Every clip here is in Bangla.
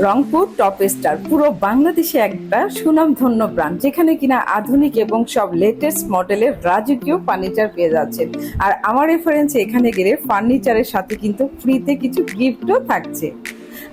রংপুর টপ স্টার, পুরো বাংলাদেশে একটা সুনামধন্য ব্র্যান্ড, যেখানে কিনা আধুনিক এবং সব লেটেস্ট মডেলের রাজকীয় ফার্নিচার পেয়ে যাচ্ছেন। আর আমার রেফারেন্সে এখানে গেলে ফার্নিচারের সাথে কিন্তু ফ্রিতে কিছু গিফটও থাকছে।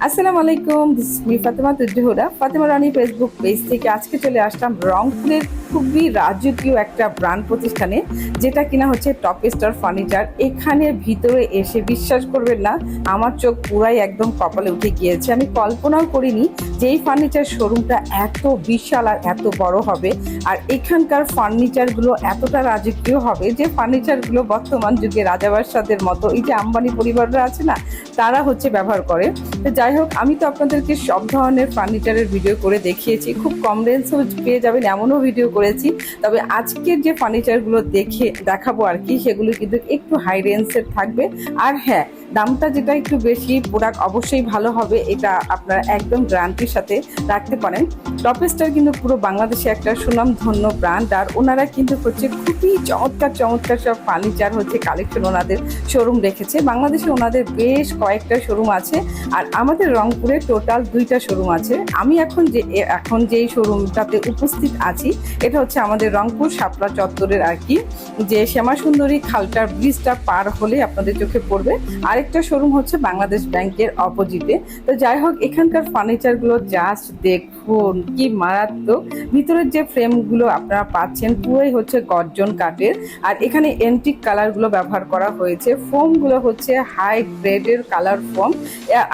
আসসালামু আলাইকুম this me Fatema Tuzzohra Fatema Rani Facebook page থেকে আজকে চলে আসলাম রংপুরের খুবই রাজকীয় একটা ব্র্যান্ড প্রতিষ্ঠানে, যেটা কিনা হচ্ছে টপ স্টার ফার্নিচার এখানে ভিতরে এসে বিশ্বাস করবেন না, আমার চোখ পুরাই একদম কপালে উঠে গিয়েছে। আমি কল্পনাও করিনি যে এই ফার্নিচার শোরুমটা এত বিশাল আর এত বড় হবে, আর এখানকার ফার্নিচারগুলো এতটা রাজকীয় হবে যে ফার্নিচারগুলো বর্তমান যুগে রাজাবাসাদের মতো, এই যে আম্বানি পরিবাররা আছে না, তারা হচ্ছে ব্যবহার করে। তো যাই হোক, আমি তো আপনাদেরকে সব ধরনের ফার্নিচারের ভিডিও করে দেখিয়েছি। খুব কম রেঞ্জও পেয়ে যাবেন, এমনও ভিডিও করেছি। তবে আজকের যে ফার্নিচারগুলো দেখে দেখাবো আর কি, সেগুলো কিন্তু একটু হাই রেঞ্জের থাকবে। আর হ্যাঁ দামটা যেটা একটু বেশি প্রোডাক্ট অবশ্যই ভালো হবে, এটা আপনারা একদম গ্যারান্টির সাথে রাখতে পারেন। টপস্টার কিন্তু পুরো বাংলাদেশে একটা সুনাম ধন্য ব্র্যান্ড আর ওনারা কিন্তু হচ্ছে খুবই চমৎকার চমৎকার সব ফার্নিচার হচ্ছে কালেকশন ওনাদের শোরুম রেখেছে। বাংলাদেশে ওনাদের বেশ কয়েকটা শোরুম আছে, আর আমাদের রংপুরে টোটাল দুইটা শোরুম আছে। আমি এখন যে এখন যেই শোরুমটাতে উপস্থিত আছি, এটা হচ্ছে আমাদের রংপুর শাপলা চত্বরের আর কি, যে শ্যামা সুন্দরী খালটার ব্রিজটা পার হলে আপনাদের চোখে পড়বে। আরেকটা শোরুম হচ্ছে বাংলাদেশ ব্যাংকের অপোজিটে তো যাই হোক, এখানকার ফার্নিচারগুলো জাস্ট দেখুন, কি মারাত্মক। ভিতরের যে ফ্রেমগুলো আপনারা পাচ্ছেন, পুরোই হচ্ছে গর্জন কাঠের। আর এখানে এন্টিক কালারগুলো ব্যবহার করা হয়েছে। ফোমগুলো হচ্ছে হাই গ্রেডের কালার ফোম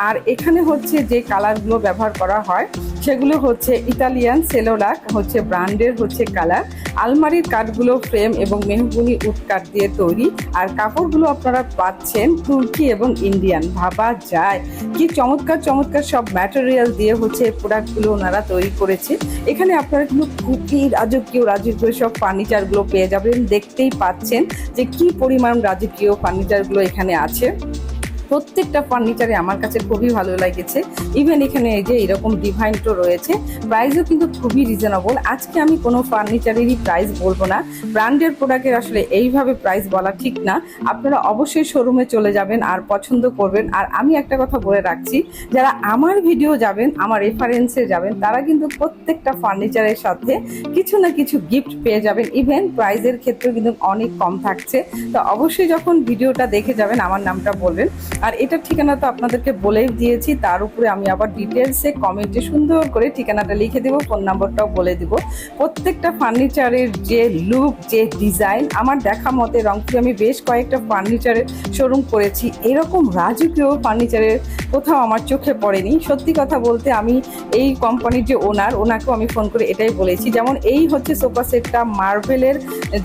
আর এখানে হচ্ছে যে কালারগুলো ব্যবহার করা হয়, সেগুলো হচ্ছে ইতালিয়ান সেলোলাক হচ্ছে ব্র্যান্ডের হচ্ছে কালার। আলমারির কাঠগুলো ফ্রেম এবং মেহগুনি উড কাঠ দিয়ে তৈরি। আর কাপড়গুলো আপনারা পাচ্ছেন তুর্কি এবং ইন্ডিয়ান, ভাবা যায়। কি চমৎকার চমৎকার সব ম্যাটেরিয়াল দিয়ে হচ্ছে প্রোডাক্টগুলো ওনারা তৈরি করেছে। এখানে আপনারা কিন্তু খুবই রাজকীয় রাজকীয় সব ফার্নিচারগুলো পেয়ে যাবেন। দেখতেই পাচ্ছেন যে কি পরিমাণ রাজকীয় ফার্নিচারগুলো এখানে আছে। প্রত্যেকটা ফার্নিচারে আমার কাছে খুবই ভালো লেগেছে। ইভেন এখানে এই যে এরকম ডিভাইনটো রয়েছে প্রাইসও কিন্তু খুবই রিজনেবল আজকে আমি কোনো ফার্নিচারেরই প্রাইস বলব না। ব্র্যান্ডের প্রোডাক্টের আসলে এইভাবে প্রাইস বলা ঠিক না। আপনারা অবশ্যই শোরুমে চলে যাবেন আর পছন্দ করবেন। আর আমি একটা কথা বলে রাখছি, যারা আমার ভিডিও যাবেন, আমার রেফারেন্সে যাবেন, তারা কিন্তু প্রত্যেকটা ফার্নিচারের সাথে কিছু না কিছু গিফট পেয়ে যাবেন। ইভেন প্রাইজের ক্ষেত্রে কিন্তু অনেক কম থাকছে। তো অবশ্যই যখন ভিডিওটা দেখে যাবেন, আমার নামটা বলবেন। আর এটার ঠিকানা তো আপনাদেরকে বলেই দিয়েছি, তার উপরে আমি আবার ডিটেলসে কমেন্টে সুন্দর করে ঠিকানাটা লিখে দেবো ফোন নাম্বারটাও বলে দেব। প্রত্যেকটা ফার্নিচারের যে লুক যে ডিজাইন আমার দেখা মতে রংপুরে আমি বেশ কয়েকটা ফার্নিচারের শোরুম করেছি। এরকম রাজকীয় ফার্নিচারের কোথাও আমার চোখে পড়েনি। সত্যি কথা বলতে আমি এই কোম্পানির যে ওনার ওনাকেও আমি ফোন করে এটাই বলেছি। যেমন এই হচ্ছে সোফা সেটটা মার্বেলের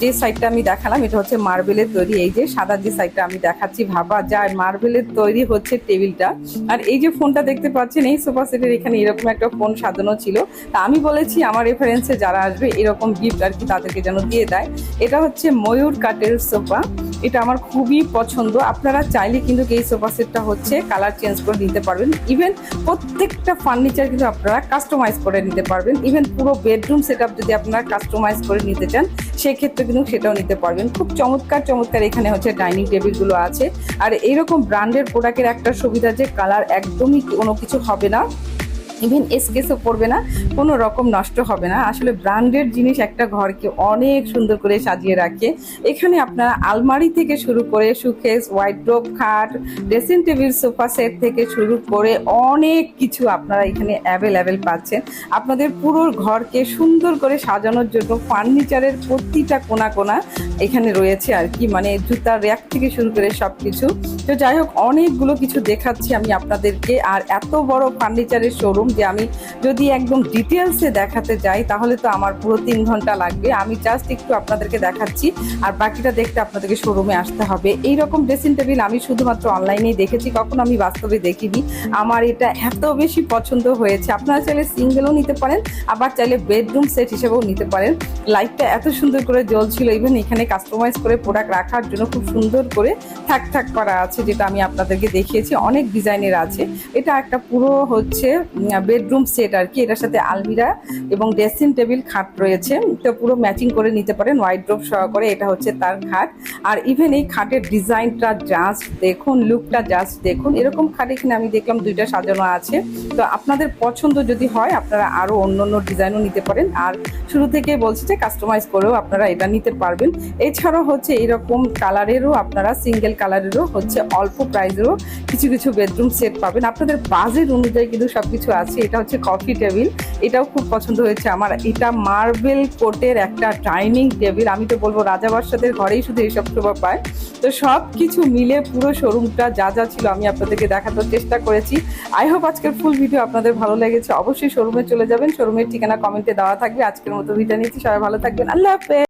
যে সাইডটা আমি দেখালাম, এটা হচ্ছে মার্বেলের তৈরি। এই যে সাদা যে সাইডটা আমি দেখাচ্ছি, ভাবা যায় মার্বেলের তৈরি হচ্ছে টেবিলটা আর এই যে ফোনটা দেখতে পাচ্ছেন, এই সোফা সেটের এখানে এরকম একটা ফোন সাজানো ছিল। তা আমি বলেছি, আমার রেফারেন্সে যারা আসবে, এরকম গিফট আর কি তাদেরকে যেন দিয়ে দেয়। এটা হচ্ছে ময়ূর কাঠের সোফা এটা আমার খুবই পছন্দ। আপনারা চাইলে কিন্তু এই সোফা সেটটা হচ্ছে কালার চেঞ্জ করে নিতে পারবেন। ইভেন প্রত্যেকটা ফার্নিচার কিন্তু আপনারা কাস্টমাইজ করে নিতে পারবেন। ইভেন পুরো বেডরুম সেট যদি আপনারা কাস্টমাইজ করে নিতে চান, সেক্ষেত্রে কিন্তু সেটাও নিতে পারবেন। খুব চমৎকার চমৎকার এখানে হচ্ছে ডাইনিং টেবিলগুলো আছে। আর এইরকম ব্র্যান্ডের প্রোডাক্টের একটা সুবিধা যে কালার একদমই কোনো কিছু হবে না। ইভেন এসকেসও পড়বে না, কোনো রকম নষ্ট হবে না। আসলে ব্র্যান্ডেড জিনিস একটা ঘরকে অনেক সুন্দর করে সাজিয়ে রাখে। এখানে আপনারা আলমারি থেকে শুরু করে সুকেস ওয়াইড্রোপ খাট ড্রেসিং টেবিল সোফা সেট থেকে শুরু করে অনেক কিছু আপনারা এখানে অ্যাভেলেবেল পাচ্ছেন। আপনাদের পুরো ঘরকে সুন্দর করে সাজানোর জন্য ফার্নিচারের প্রতিটা কোনা কোনা এখানে রয়েছে আর কি। মানে জুতার র্যাক থেকে শুরু করে সব কিছু তো যাই হোক, অনেকগুলো কিছু দেখাচ্ছি আমি আপনাদেরকে। আর এত বড় ফার্নিচারের শোরুম যে আমি যদি একদম ডিটেলসে দেখাতে যাই, তাহলে তো আমার পুরো তিন ঘণ্টা লাগবে। আমি জাস্ট একটু আপনাদেরকে দেখাচ্ছি, আর বাকিটা দেখতে আপনাদেরকে শোরুমে আসতে হবে। এই রকম ড্রেসিং টেবিল আমি শুধুমাত্র অনলাইনেই দেখেছি, কখনো আমি বাস্তবে দেখিনি। আমার এটা এত বেশি পছন্দ হয়েছে। আপনারা চাইলে সিঙ্গেলও নিতে পারেন, আবার চাইলে বেডরুম সেট হিসেবেও নিতে পারেন। লাইটটা এত সুন্দর করে জ্বলছিল ইভেন এখানে কাস্টমাইজ করে প্রোডাক্ট রাখার জন্য খুব সুন্দর করে থাক থাক করা আছে, যেটা আমি আপনাদেরকে দেখিয়েছি। অনেক ডিজাইনের আছে। এটা একটা পুরো হচ্ছে বেডরুম সেট আর কি, এটার সাথে আলমিরা এবং ড্রেসিং টেবিল খাট রয়েছে। তো পুরো ম্যাচিং করে নিতে পারেন হোয়াইট ড্রপ সহকারে এটা হচ্ছে তার খাট। আর ইভেন এই খাটের ডিজাইনটা জাস্ট দেখুন লুকটা জাস্ট দেখুন, এরকম খাট এখানে আমি দেখলাম দুইটা সাজানো আছে। তো আপনাদের পছন্দ যদি হয়, আপনারা আরও অন্য অন্য ডিজাইনও নিতে পারেন। আর শুরু থেকে বলছি যে কাস্টমাইজ করেও আপনারা এটা নিতে পারবেন। এছাড়াও হচ্ছে এরকম কালারেরও আপনারা সিঙ্গেল কালারেরও হচ্ছে অল্প প্রাইজেরও কিছু কিছু বেডরুম সেট পাবেন। আপনাদের বাজেট অনুযায়ী কিন্তু সব কিছু আছে। এটা হচ্ছে কফি টেবিল এটাও খুব পছন্দ হয়েছে আমার। এটা মার্বেল কোটের একটা ডাইনিং টেবিল আমি তো বলব, রাজা বাদশাদের ঘরেই শুধু এইসব শোভা পায়। তো সব কিছু মিলে পুরো শোরুমটা যা যা ছিল আমি আপনাদেরকে দেখানোর চেষ্টা করেছি। আই হোপ আজকের ফুল ভিডিও আপনাদের ভালো লেগেছে। অবশ্যই শোরুমে চলে যাবেন। শোরুমের ঠিকানা কমেন্টে দেওয়া থাকবে। আজকের মতো ভিডিও নিচ্ছি। সবাই ভালো থাকবেন। আল্লাহ হাফেজ।